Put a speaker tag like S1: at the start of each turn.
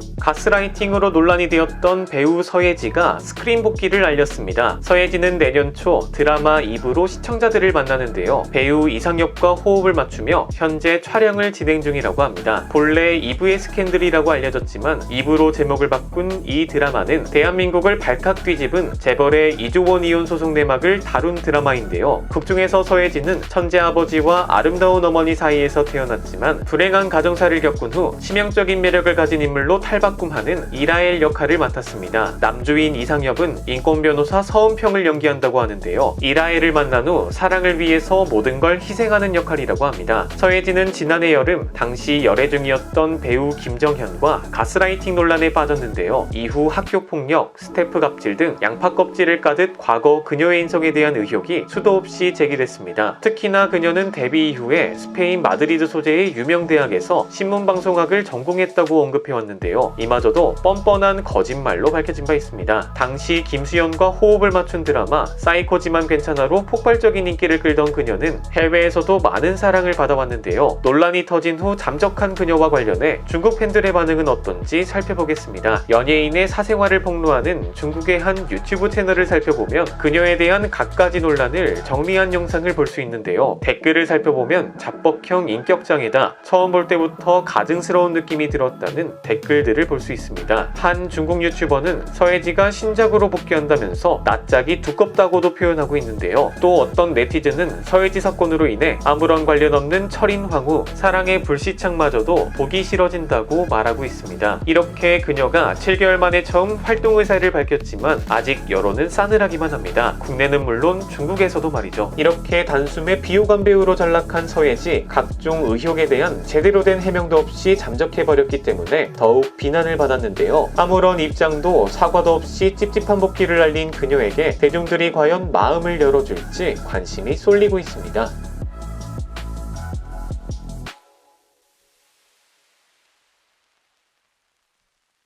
S1: thank you 가스라이팅으로 논란이 되었던 배우 서예지가 스크린 복귀를 알렸습니다. 서예지는 내년 초 드라마 2부로 시청자들을 만나는데요. 배우 이상엽과 호흡을 맞추며 현재 촬영을 진행 중이라고 합니다. 본래 2부의 스캔들이라고 알려졌지만 2부로 제목을 바꾼 이 드라마는 대한민국을 발칵 뒤집은 재벌의 이조원 이혼 소송 내막을 다룬 드라마인데요. 극중에서 서예지는 천재 아버지와 아름다운 어머니 사이에서 태어났지만 불행한 가정사를 겪은 후 치명적인 매력을 가진 인물로 탈 바꿈하는 이라엘 역할을 맡았습니다. 남주인 이상엽은 인권 변호사 서은평을 연기한다고 하는데요. 이라엘을 만난 후 사랑을 위해서 모든 걸 희생하는 역할이라고 합니다. 서예진은 지난해 여름 당시 열애 중이었던 배우 김정현과 가스라이팅 논란에 빠졌는데요. 이후 학교 폭력, 스태프 갑질 등 양파 껍질을 까듯 과거 그녀의 인성에 대한 의혹이 수도 없이 제기됐습니다. 특히나 그녀는 데뷔 이후에 스페인 마드리드 소재의 유명 대학에서 신문방송학을 전공했다고 언급해왔는데요. 이마저도 뻔뻔한 거짓말로 밝혀진 바 있습니다. 당시 김수현과 호흡을 맞춘 드라마 사이코지만 괜찮아로 폭발적인 인기를 끌던 그녀는 해외에서도 많은 사랑을 받아왔는데요. 논란이 터진 후 잠적한 그녀와 관련해 중국 팬들의 반응은 어떤지 살펴보겠습니다. 연예인의 사생활을 폭로하는 중국의 한 유튜브 채널을 살펴보면 그녀에 대한 갖가지 논란을 정리한 영상을 볼 수 있는데요. 댓글을 살펴보면 자뻑형 인격장애다. 처음 볼 때부터 가증스러운 느낌이 들었다는 댓글들을 볼 수 있습니다. 한 중국 유튜버는 서예지가 신작으로 복귀한다면서 낯짝이 두껍다고도 표현하고 있는데요. 또 어떤 네티즌은 서예지 사건으로 인해 아무런 관련 없는 철인 황후 사랑의 불시착마저도 보기 싫어진다고 말하고 있습니다. 이렇게 그녀가 7개월 만에 처음 활동 의사를 밝혔지만 아직 여론은 싸늘하기만 합니다. 국내는 물론 중국에서도 말이죠. 이렇게 단숨에 비호감 배우로 전락한 서예지 각종 의혹에 대한 제대로 된 해명도 없이 잠적해버렸기 때문에 더욱 비난을 받았는데요. 아무런 입장도 사과도 없이 찝찝한 복귀를 알린 그녀에게 대중들이 과연 마음을 열어줄지 관심이 쏠리고 있습니다.